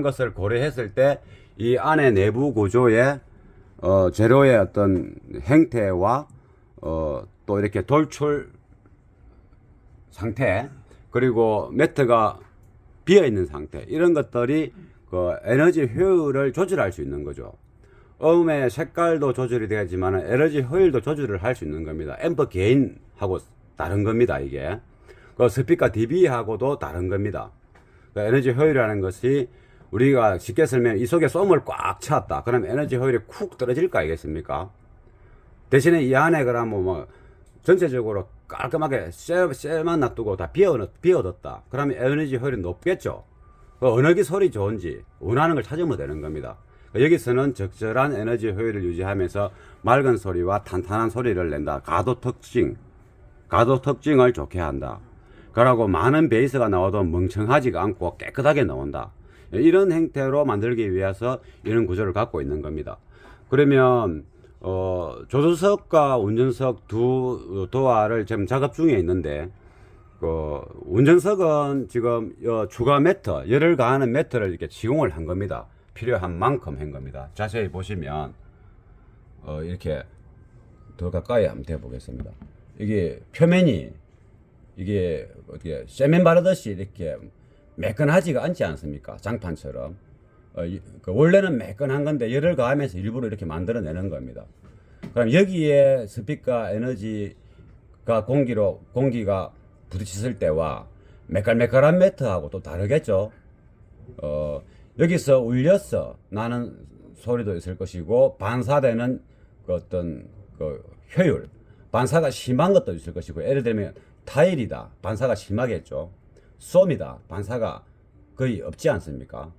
것을 고려했을 때 이 안에 내부 구조의 어, 재료의 어떤 행태와 어, 또 이렇게 돌출 상태 그리고 매트가 비어 있는 상태 이런 것들이 그 에너지 효율을 조절할 수 있는 거죠. 음의 색깔도 조절이 되지만 에너지 효율도 조절을 할 수 있는 겁니다. 앰프 개인하고 다른 겁니다. 이게 그 스피커 DB하고도 다른 겁니다. 그 에너지 효율이라는 것이 우리가 쉽게 설명 이 속에 쏨을 꽉 찼다. 그럼 에너지 효율이 쿡 떨어질 거 아니겠습니까? 대신에 이 안에 그러면 뭐 전체적으로 깔끔하게 쇠, 쇠만 놔두고 다 비워, 비워뒀다. 그러면 에너지 효율이 높겠죠. 그 어느 게 소리 좋은지 원하는 걸 찾으면 되는 겁니다. 여기서는 적절한 에너지 효율을 유지하면서 맑은 소리와 탄탄한 소리를 낸다. 가도 특징, 가도 특징을 좋게 한다. 그러고 많은 베이스가 나와도 멍청하지가 않고 깨끗하게 나온다. 이런 행태로 만들기 위해서 이런 구조를 갖고 있는 겁니다. 그러면 어, 조수석과 운전석 두 도화를 지금 작업 중에 있는데 그 운전석은 지금 어, 추가 매트 열을 가하는 매트를 이렇게 지용을 한 겁니다. 필요한 만큼 한 겁니다. 자세히 보시면 어, 이렇게 더 가까이 한번 대보겠습니다. 이게 표면이 이게 어떻게 세면 바르듯이 이렇게 매끈하지가 않지 않습니까? 장판처럼. 어, 이- 그 원래는 매끈한 건데 열을 가하면서 일부러 이렇게 만들어내는 겁니다. 그럼 여기에 스피커 에너지가 공기로 공기가 부딪혔을 때와 매끌매끌한 매트하고 또 다르겠죠. 어, 여기서 울려서 나는 소리도 있을 것이고 반사되는 그 어떤 그 효율, 반사가 심한 것도 있을 것이고 예를 들면 타일이다 반사가 심하겠죠. 쏨이다 반사가 거의 없지 않습니까?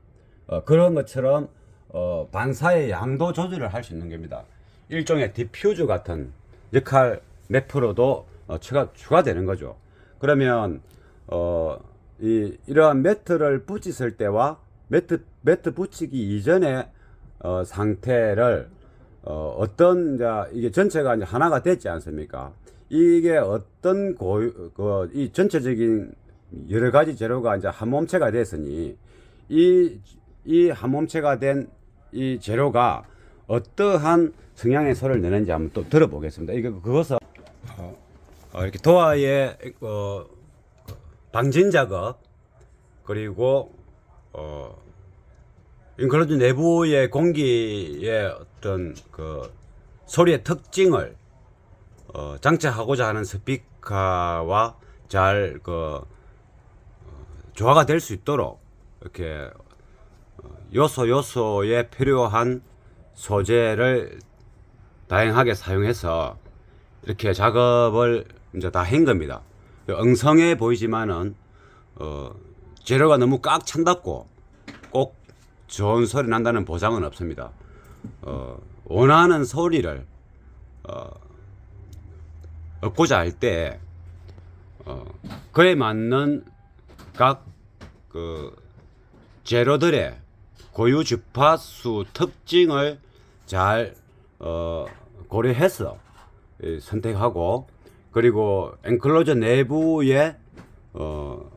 어, 그런 것처럼 어, 반사의 양도 조절을 할 수 있는 겁니다. 일종의 디퓨즈 같은 역할 매프로도 어, 추가, 추가되는 거죠. 그러면 어, 이, 이러한 매트를 붙였을 때와 매트, 매트 붙이기 이전의 어, 상태를 어, 어떤 이제 이게 전체가 이제 하나가 됐지 않습니까? 이게 어떤 고유 그, 이 전체적인 여러 가지 재료가 이제 한 몸체가 됐으니 이, 이 한 몸체가 된 이 재료가 어떠한 성향의 소리를 내는지 한번 또 들어보겠습니다. 이거 그것은 어, 어, 이렇게 도화의 어, 방진 작업 그리고 어, 인클로즈 내부의 공기의 어떤 그 소리의 특징을 어, 장착하고자 하는 스피커와 잘 그, 어, 조화가 될 수 있도록 이렇게 어, 요소 요소에 필요한 소재를 다양하게 사용해서 이렇게 작업을 이제 다 한 겁니다. 엉성해 보이지만은 어, 재료가 너무 꽉 찬답고 꼭 좋은 소리 난다는 보장은 없습니다. 어, 원하는 소리를 어, 얻고자 할 때 어, 그에 맞는 각그 재료들의 고유 주파수 특징을 잘 어, 고려해서 이, 선택하고 그리고 엔클로저 내부의 어,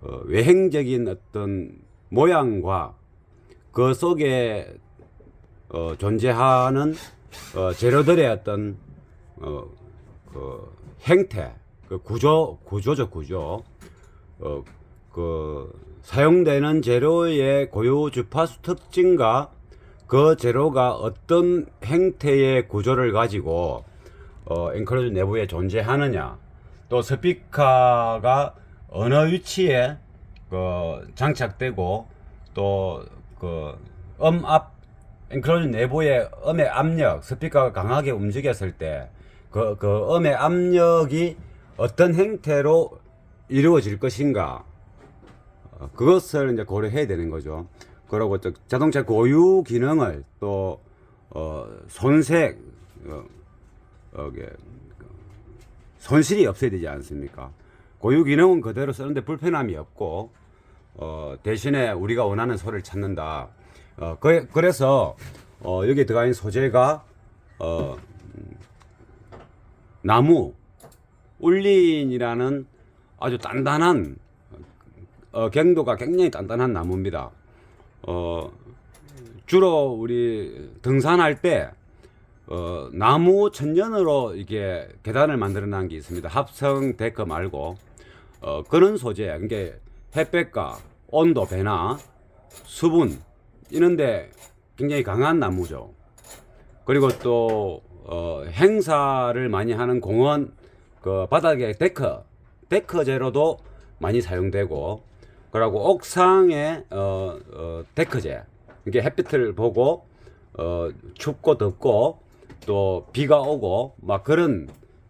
어, 외행적인 어떤 모양과 그 속에 어, 존재하는 어, 재료들의 어떤 어, 그 행태, 그 구조, 구조적 구조, 어, 그 사용되는 재료의 고유 주파수 특징과 그 재료가 어떤 행태의 구조를 가지고 어, 앵커로즈 내부에 존재하느냐, 또 스피커가 어느 위치에 그 장착되고 또 그 음압 앵커로즈 내부의 음의 압력, 스피커가 강하게 움직였을 때 그, 그 음의 압력이 어떤 행태로 이루어질 것인가 어, 그것을 이제 고려해야 되는 거죠. 그리고 또 자동차 고유 기능을 또 어, 손색 어, 어, 손실이 없어야 되지 않습니까? 고유 기능은 그대로 쓰는데 불편함이 없고 어, 대신에 우리가 원하는 소리를 찾는다. 어, 그, 그래서 어, 여기 들어가 있는 소재가 어, 음, 나무 울린이라는 아주 단단한 어, 경도가 굉장히 단단한 나무입니다. 어, 주로 우리 등산할 때 어, 나무 천연으로 이게 계단을 만들어 놓은 게 있습니다. 합성 데크 말고 어, 그런 소재, 이게 햇볕과 온도 변화, 수분 이런데 굉장히 강한 나무죠. 그리고 또 어, 행사를 많이 하는 공원 그 바닥에 데크 데크 재로도 많이 사용되고 그리고 옥상에 어, 어, 데크재 이게 햇빛을 보고 어, 춥고 덥고 또 비가 오고 막 그런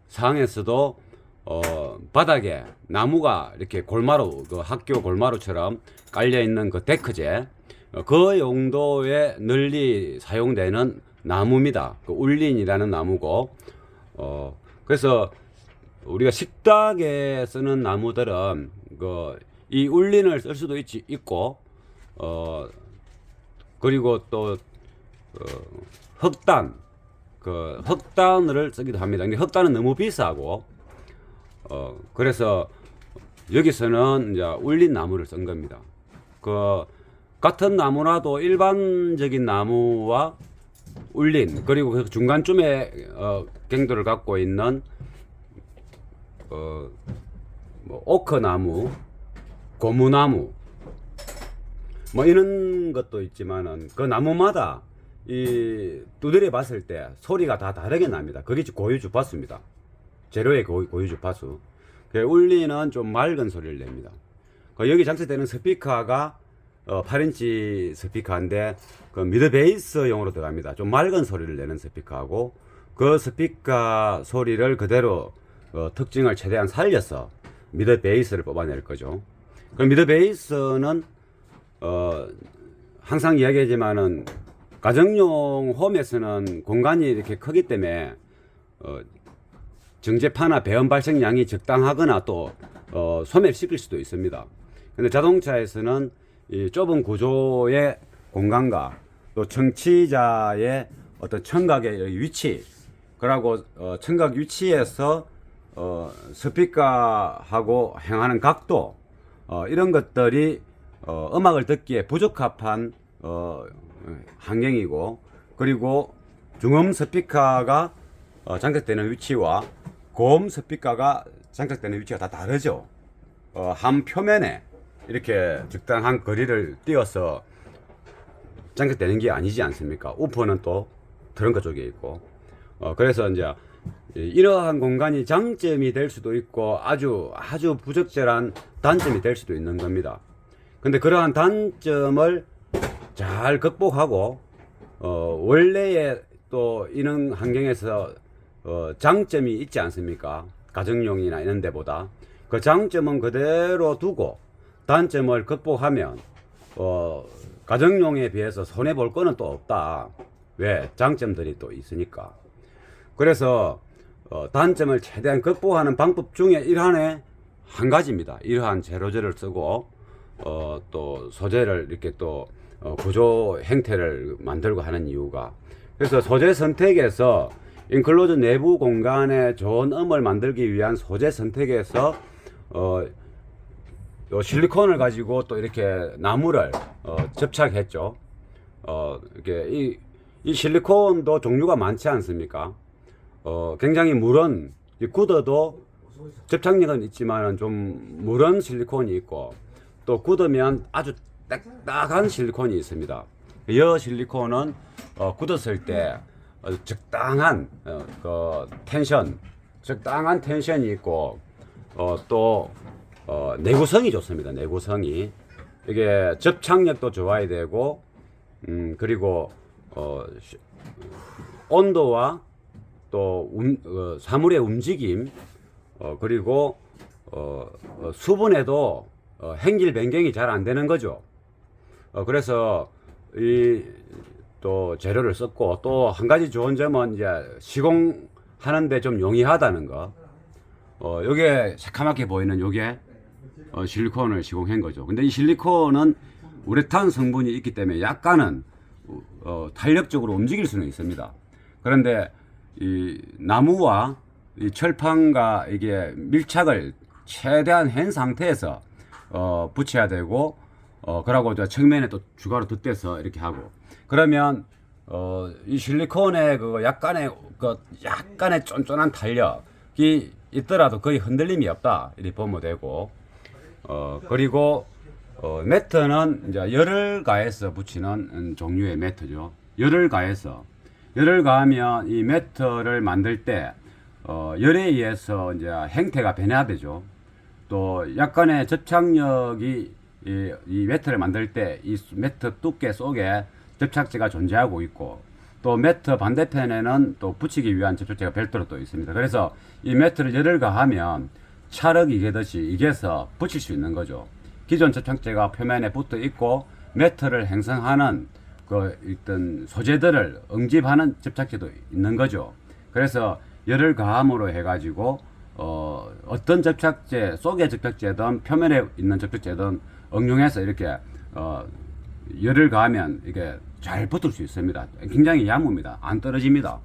상황에서도 어, 바닥에 나무가 이렇게 골마루 그 학교 골마루처럼 깔려 있는 그 데크재 어, 그 용도에 널리 사용되는 나무입니다. 그 울린이라는 나무고 어 그래서 우리가 식탁에 쓰는 나무들은 그 이 울린을 쓸 수도 있지 있고 어 그리고 또 어, 흑단 그 흑단을 쓰기도 합니다. 근데 흑단은 너무 비싸고 어 그래서 여기서는 이제 울린 나무를 쓴 겁니다. 그 같은 나무라도 일반적인 나무와 울린 그리고 그 중간쯤에 어, 갱도를 갖고 있는 어, 뭐 오크나무, 고무나무 뭐 이런 것도 있지만은 그 나무마다 이 두드려 봤을 때 소리가 다 다르게 납니다. 그게 고유 주파수입니다. 재료의 고유, 고유 주파수. 그 울리는 좀 맑은 소리를 냅니다. 그 여기 장착되는 스피커가 어, 8인치 스피커인데 그 미드 베이스용으로 들어갑니다. 좀 맑은 소리를 내는 스피커하고 그 스피커 소리를 그대로 어, 특징을 최대한 살려서 미드 베이스를 뽑아낼 거죠. 그 미드 베이스는 어, 항상 이야기하지만은 가정용 홈에서는 공간이 이렇게 크기 때문에 어, 정제파나 배원 발생량이 적당하거나 또 어, 소멸시킬 수도 있습니다. 근데 자동차에서는 이 좁은 구조의 공간과 또 청취자의 어떤 청각의 위치, 그리고 어, 청각 위치에서 어, 스피커하고 행하는 각도 어, 이런 것들이 어, 음악을 듣기에 부적합한 어, 환경이고 그리고 중음 스피커가 어, 장착되는 위치와 고음 스피커가 장착되는 위치가 다 다르죠. 어, 한 표면에 이렇게 적당한 거리를 띄어서 장착되는 게 아니지 않습니까? 우퍼는 또 트렁크 쪽에 있고. 어, 그래서 이제 이러한 공간이 장점이 될 수도 있고 아주 아주 부적절한 단점이 될 수도 있는 겁니다. 근데 그러한 단점을 잘 극복하고 어, 원래의 또 이런 환경에서 어, 장점이 있지 않습니까? 가정용이나 이런 데보다 그 장점은 그대로 두고 단점을 극복하면 어, 가정용에 비해서 손해 볼 거는 또 없다. 왜? 장점들이 또 있으니까. 그래서 어, 단점을 최대한 극복하는 방법 중에 일환의 한 가지입니다. 이러한 제로제를 쓰고 어, 또 소재를 이렇게 또 어, 구조 형태를 만들고 하는 이유가 그래서 소재 선택에서 인클로즈 내부 공간에 좋은 음을 만들기 위한 소재 선택에서 어, 요 실리콘을 가지고 또 이렇게 나무를 어, 접착했죠. 어, 이렇게 이, 이 실리콘도 종류가 많지 않습니까? 어, 굉장히 이 굳어도 접착력은 있지만 좀 무른 실리콘이 있고 또 굳으면 아주 딱딱한 실리콘이 있습니다. 이 실리콘은 어, 굳었을 때 어, 적당한 어, 그 텐션, 적당한 텐션이 있고 어, 또 어, 내구성이 좋습니다. 내구성이 이게 접착력도 좋아야 되고 음, 그리고 어, 시- 온도와 또 움, 어, 사물의 움직임 어, 그리고 어, 어, 수분에도 어, 행길 변경이 잘 안 되는 거죠. 어, 그래서 이 또 재료를 썼고 또 한 가지 좋은 점은 이제 시공하는데 좀 용이하다는 거. 어, 요게 새카맣게 보이는 요게 어, 실리콘을 시공한 거죠. 근데 이 실리콘은 우레탄 성분이 있기 때문에 약간은 어, 탄력적으로 움직일 수는 있습니다. 그런데 이 나무와 이 철판과 이게 밀착을 최대한 한 상태에서 어, 붙여야 되고 어, 그러고 저 측면에 또 추가로 덧대서 이렇게 하고. 그러면, 어, 이 실리콘의 그 약간의, 그 약간의 쫀쫀한 탄력이 있더라도 거의 흔들림이 없다. 이렇게 보면 되고. 어, 그리고, 어, 매트는 이제 열을 가해서 붙이는 음, 종류의 매트죠. 열을 가해서. 열을 가하면 이 매트를 만들 때, 어, 열에 의해서 이제 행태가 변해야 되죠. 또 약간의 접착력이 이, 이 매트를 만들 때 이 매트 두께 속에 접착제가 존재하고 있고 또 매트 반대편에는 또 붙이기 위한 접착제가 별도로 또 있습니다. 그래서 이 매트를 열을 가하면 찰흙 이게듯이 이게서 붙일 수 있는 거죠. 기존 접착제가 표면에 붙어 있고 매트를 형성하는 그 어떤 소재들을 응집하는 접착제도 있는 거죠. 그래서 열을 가함으로 해가지고 어, 어떤 접착제, 속의 접착제든 표면에 있는 접착제든 응용해서 이렇게 어, 열을 가하면 이게 잘 붙을 수 있습니다. 굉장히 야무입니다. 안 떨어집니다.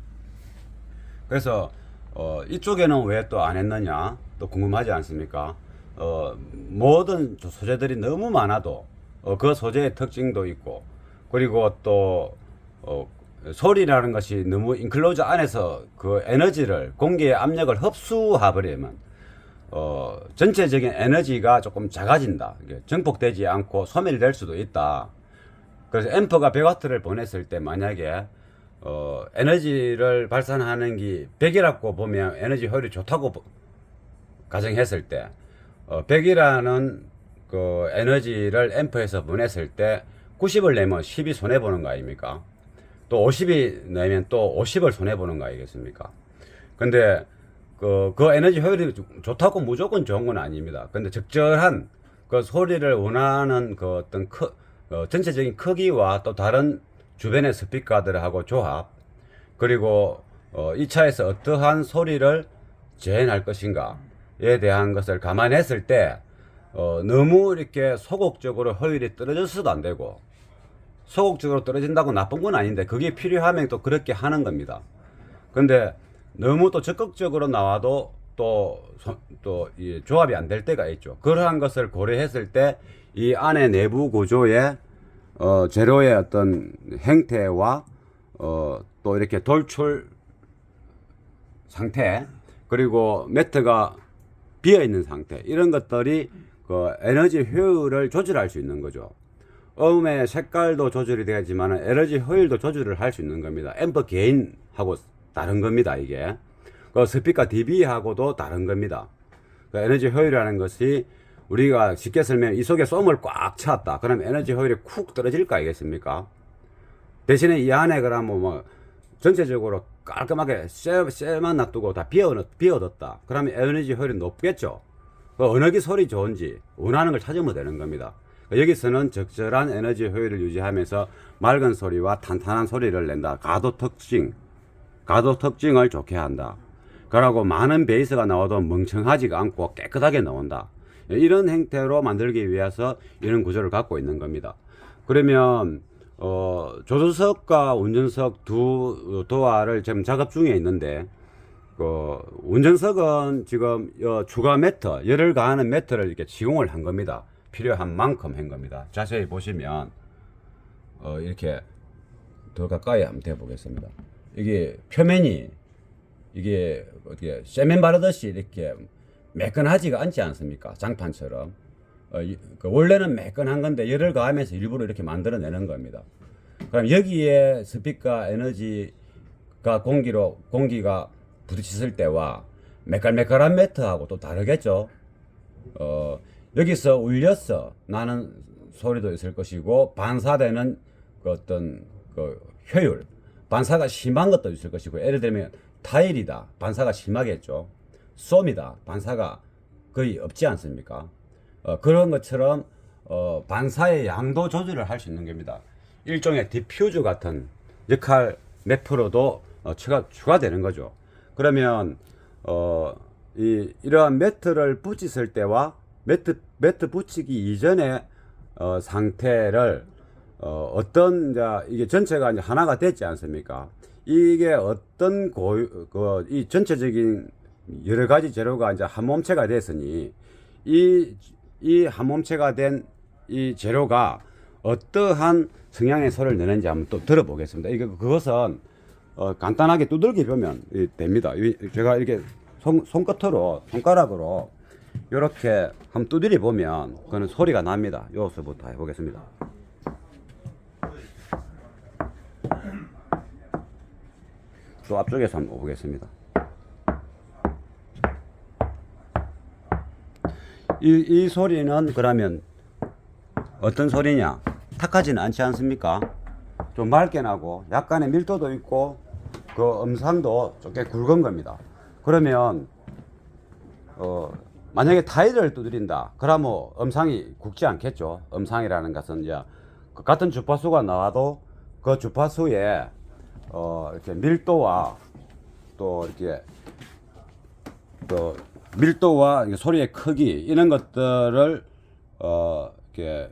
그래서 어, 이쪽에는 왜 또 안 했느냐 또 궁금하지 않습니까? 어, 모든 소재들이 너무 많아도 어, 그 소재의 특징도 있고 그리고 또 어, 소리라는 것이 너무 인클로저 안에서 그 에너지를 공기의 압력을 흡수해버리면 어, 전체적인 에너지가 조금 작아진다. 증폭되지 않고 소멸될 수도 있다. 그래서 앰프가 100와트를 보냈을 때 만약에 어, 에너지를 발산하는 게 100이라고 보면 에너지 효율이 좋다고 보- 가정했을 때 어, 100이라는 그 에너지를 앰프에서 보냈을 때 90을 내면 10이 손해 보는 거 아닙니까? 또 50이 내면 또 50을 손해 보는 거 아니겠습니까? 근데 그, 그 에너지 효율이 좋다고 무조건 좋은 건 아닙니다. 근데 적절한 그 소리를 원하는 그 어떤 크, 어, 전체적인 크기와 또 다른 주변의 스피커들하고 조합, 그리고 어, 이 차에서 어떠한 소리를 재현할 것인가에 대한 것을 감안했을 때 어, 너무 이렇게 소극적으로 효율이 떨어져서도 안 되고 소극적으로 떨어진다고 나쁜 건 아닌데 그게 필요하면 또 그렇게 하는 겁니다. 근데 너무 또 적극적으로 나와도 또, 소- 또, 이 조합이 안 될 때가 있죠. 그러한 것을 고려했을 때 이 안에 내부 구조의 어, 재료의 어떤 행태와 어, 또 이렇게 돌출 상태 그리고 매트가 비어 있는 상태 이런 것들이 그 에너지 효율을 조절할 수 있는 거죠. 음의 색깔도 조절이 되지만 에너지 효율도 조절을 할 수 있는 겁니다. 앰프 개인하고 다른 겁니다. 이게 그 스피커 DB하고도 다른 겁니다. 그 에너지 효율이라는 것이 우리가 쉽게 설명 이 속에 솜을 꽉 찼다. 그럼 에너지 효율이 쿡 떨어질 거 아니겠습니까? 대신에 이 안에 그러면 뭐 전체적으로 깔끔하게 쇠, 쇠만 놔두고 다 비워, 비워뒀다. 그러면 에너지 효율이 높겠죠. 그게 소리 좋은지 원하는 걸 찾으면 되는 겁니다. 그 여기서는 적절한 에너지 효율을 유지하면서 맑은 소리와 탄탄한 소리를 낸다. 가도 특징, 가도 특징을 좋게 한다. 그러고 많은 베이스가 나와도 멍청하지가 않고 깨끗하게 나온다. 이런 형태로 만들기 위해서 이런 구조를 갖고 있는 겁니다. 그러면 어, 조수석과 운전석 두 도화를 지금 작업 중에 있는데 그 운전석은 지금 어, 추가 매트 열을 가하는 매트를 이렇게 지공을 한 겁니다. 필요한 만큼 한 겁니다. 자세히 보시면 어, 이렇게 더 가까이 한번 대보겠습니다. 이게 표면이 이게 어떻게 세면 바르듯이 이렇게 매끈하지가 않지 않습니까? 장판처럼. 어, 이- 그 원래는 매끈한 건데 열을 가하면서 일부러 이렇게 만들어내는 겁니다. 그럼 여기에 스피커 에너지가 공기로 공기가 부딪혔을 때와 매끌매끌한 매트하고 또 다르겠죠. 어, 여기서 울려서 나는 소리도 있을 것이고 반사되는 그 어떤 그 효율, 반사가 심한 것도 있을 것이고 예를 들면 타일이다, 반사가 심하겠죠. 솜이다, 반사가 거의 없지 않습니까? 어, 그런 것처럼 어, 반사의 양도 조절을 할 수 있는 겁니다. 일종의 디퓨즈 같은 역할 매프로도 어, 추가, 추가되는 거죠. 그러면 어, 이 이러한 매트를 붙였을 때와 매트 매트 붙이기 이전의 어, 상태를 어, 어떤 이제 이게 전체가 이제 하나가 됐지 않습니까? 이게 어떤 고유 그이 전체적인 여러 가지 재료가 이제 한 몸체가 됐으니 이 이 한 몸체가 된 이 재료가 어떠한 성향의 소리를 내는지 한번 또 들어보겠습니다. 이게 그것은 어, 간단하게 두들겨 보면 이, 됩니다. 이- 제가 이렇게 손, 손끝으로 손가락으로 이렇게 한번 두드려 보면 그는 소리가 납니다. 여기서부터 해보겠습니다. 또 앞쪽에서 한번 보겠습니다. 이, 이 소리는 그러면 어떤 소리냐? 탁하지는 않지 않습니까? 좀 맑게 나고 약간의 밀도도 있고 그 음상도 좀 꽤 굵은 겁니다. 그러면 어 만약에 타이를 두드린다. 그러면 음상이 굵지 않겠죠. 음상이라는 것은 이제 그 같은 주파수가 나와도 그 주파수에 어 이렇게 밀도와 또 이렇게 또 밀도와 소리의 크기 이런 것들을 어 이렇게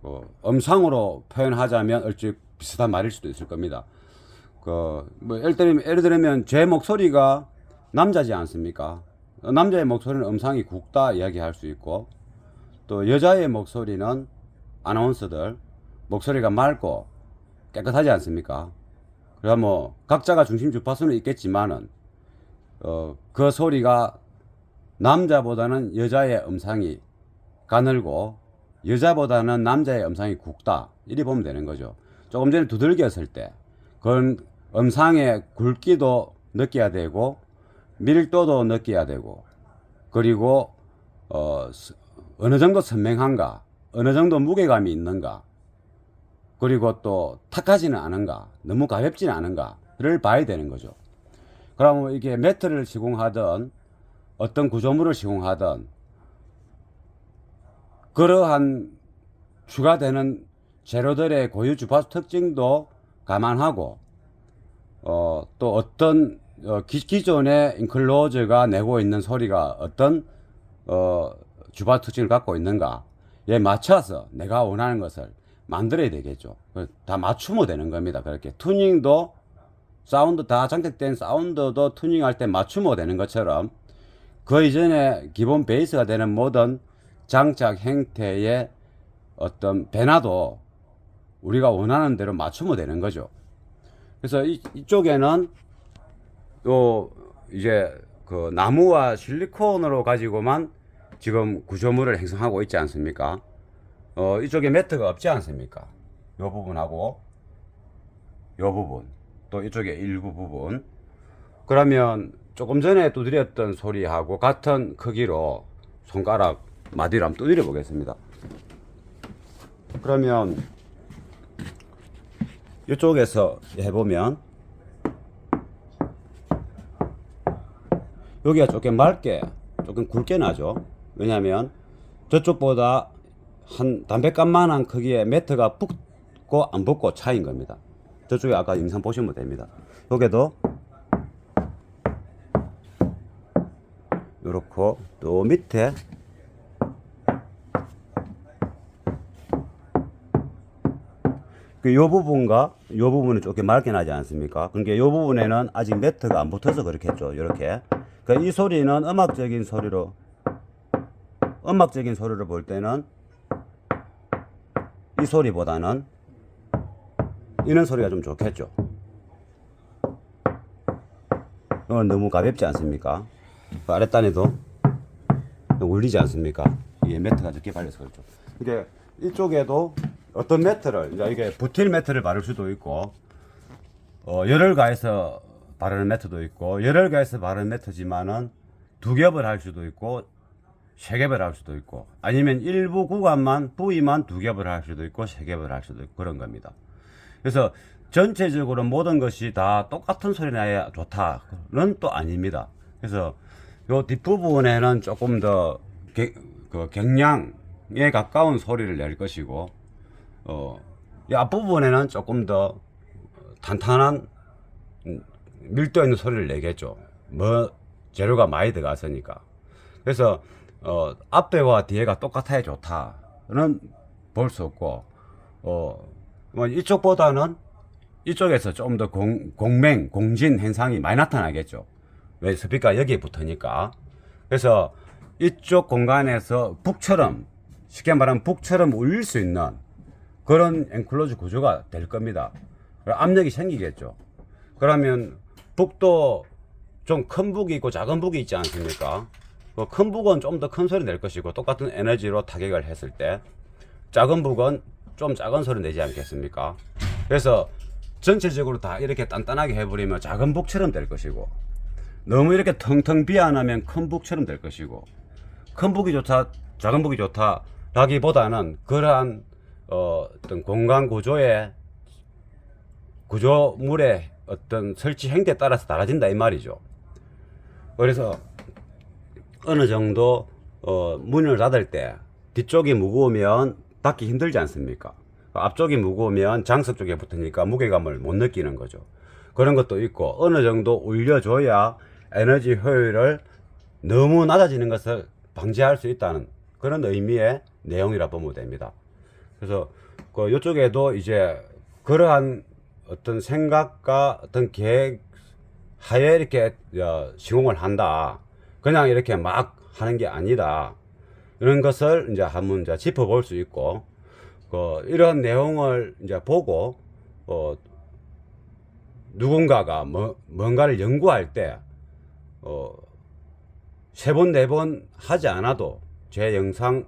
그 음상으로 표현하자면 얼추 비슷한 말일 수도 있을 겁니다. 그뭐 예를 들면 예를 들면 제 목소리가 남자지 않습니까? 어, 남자의 목소리는 음상이 굵다 이야기할 수 있고 또 여자의 목소리는 아나운서들 목소리가 맑고 깨끗하지 않습니까? 그래 뭐 각자가 중심 주파수는 있겠지만은 어, 그 소리가 남자보다는 여자의 음상이 가늘고 여자보다는 남자의 음상이 굵다 이리 보면 되는 거죠. 조금 전에 두들겼을 때 그건 음상의 굵기도 느껴야 되고 밀도도 느껴야 되고 그리고 어, 스- 어느 정도 선명한가 어느 정도 무게감이 있는가 그리고 또 탁하지는 않은가 너무 가볍지는 않은가를 봐야 되는 거죠. 그러면 이게 매트를 시공하든 어떤 구조물을 시공하든 그러한 추가되는 재료들의 고유 주파수 특징도 감안하고 어, 또 어떤 어, 기, 기존의 인클로저가 내고 있는 소리가 어떤 어, 주파수 특징을 갖고 있는가에 맞춰서 내가 원하는 것을 만들어야 되겠죠. 그다 맞추면 되는 겁니다. 그렇게 투닝도 사운드 다 장착된 사운드도 투닝할 때 맞추면 되는 것처럼 그 이전에 기본 베이스가 되는 모든 장착 행태의 어떤 변화도 우리가 원하는 대로 맞추면 되는 거죠. 그래서 이, 이쪽에는 요 이제 그 나무와 실리콘으로 가지고만 지금 구조물을 형성하고 있지 않습니까? 어, 이쪽에 매트가 없지 않습니까? 요 부분하고 요 부분 또 이쪽에 일부 부분 그러면 조금 전에 두드렸던 소리하고 같은 크기로 손가락 마디로 한번 두드려 보겠습니다. 그러면 이쪽에서 해보면 여기가 조금 맑게 조금 굵게 나죠. 왜냐하면 저쪽보다 한 담배값만한 크기의 매트가 붙고 안 붙고 차이인 겁니다. 저쪽에 아까 영상 보시면 됩니다. 여기도 요렇고 또 밑에 그요 부분과 요 부분은 조금 맑게 나지 않습니까? 그러니까 요 부분에는 아직 매트가 안 붙어서 그렇겠죠. 이렇게. 그러니까 이 소리는 음악적인 소리로 음악적인 소리를 볼 때는 이 소리보다는 이런 소리가 좀 좋겠죠. 이건 너무 가볍지 않습니까? 그 아랫단에도 울리지 않습니까? 이게 매트가 적게 발려서 그렇죠. 근데 이쪽에도 어떤 매트를 이게 부틸 매트를 바를 수도 있고 어, 열을 가해서 바르는 매트도 있고 열을 가해서 바르는 매트지만은 두 겹을 할 수도 있고 세 겹을 할 수도 있고 아니면 일부 구간만 부위만 두 겹을 할 수도 있고 세 겹을 할 수도 있고 그런 겁니다. 그래서 전체적으로 모든 것이 다 똑같은 소리 나야 좋다는 또 아닙니다. 그래서 요 뒷부분에는 조금 더 개, 그 갱량에 가까운 소리를 낼 것이고 어, 이 앞부분에는 조금 더 탄탄한 음, 밀도 있는 소리를 내겠죠. 뭐 재료가 많이 들어갔으니까. 그래서 어, 앞에와 뒤에가 똑같아야 좋다는 볼 수 없고 어, 뭐 이쪽보다는 이쪽에서 좀 더 공맹, 공진 현상이 많이 나타나겠죠. 왜 스피커가 여기에 붙으니까. 그래서 이쪽 공간에서 북처럼 쉽게 말하면 북처럼 울릴 수 있는 그런 엔클로즈 구조가 될 겁니다. 압력이 생기겠죠. 그러면 북도 좀 큰 북이 있고 작은 북이 있지 않습니까? 그 큰 북은 좀 더 큰 소리 낼 것이고 똑같은 에너지로 타격을 했을 때 작은 북은 좀 작은 소리 내지 않겠습니까? 그래서 전체적으로 다 이렇게 단단하게 해버리면 작은 북처럼 될 것이고 너무 이렇게 텅텅 비안 하면 큰 북처럼 될 것이고 큰 북이 좋다, 작은 북이 좋다라기보다는 그러한 어, 어떤 공간 구조의 구조물의 어떤 설치 행태에 따라서 달라진다 이 말이죠. 그래서 어느 정도 어, 문을 닫을 때 뒤쪽이 무거우면 닫기 힘들지 않습니까? 앞쪽이 무거우면 장석 쪽에 붙으니까 무게감을 못 느끼는 거죠. 그런 것도 있고 어느 정도 올려줘야 에너지 효율을 너무 낮아지는 것을 방지할 수 있다는 그런 의미의 내용이라 보면 됩니다. 그래서 그 이쪽에도 이제 그러한 어떤 생각과 어떤 계획 하에 이렇게 어, 시공을 한다. 그냥 이렇게 막 하는 게 아니다. 이런 것을 이제 한번 이제 짚어볼 수 있고, 그 이런 내용을 이제 보고, 어, 누군가가 뭐, 뭔가를 연구할 때, 어, 세 번, 네 번 하지 않아도 제 영상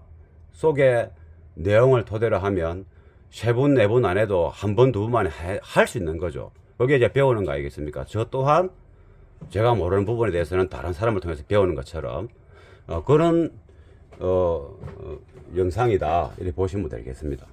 속에 내용을 토대로 하면 세 번, 네 번 안 해도 한 번, 두 번만에 할수 있는 거죠. 거기에 이제 배우는 거 아니겠습니까? 저 또한 제가 모르는 부분에 대해서는 다른 사람을 통해서 배우는 것처럼 어, 그런 어, 어, 영상이다 이렇게 보시면 되겠습니다.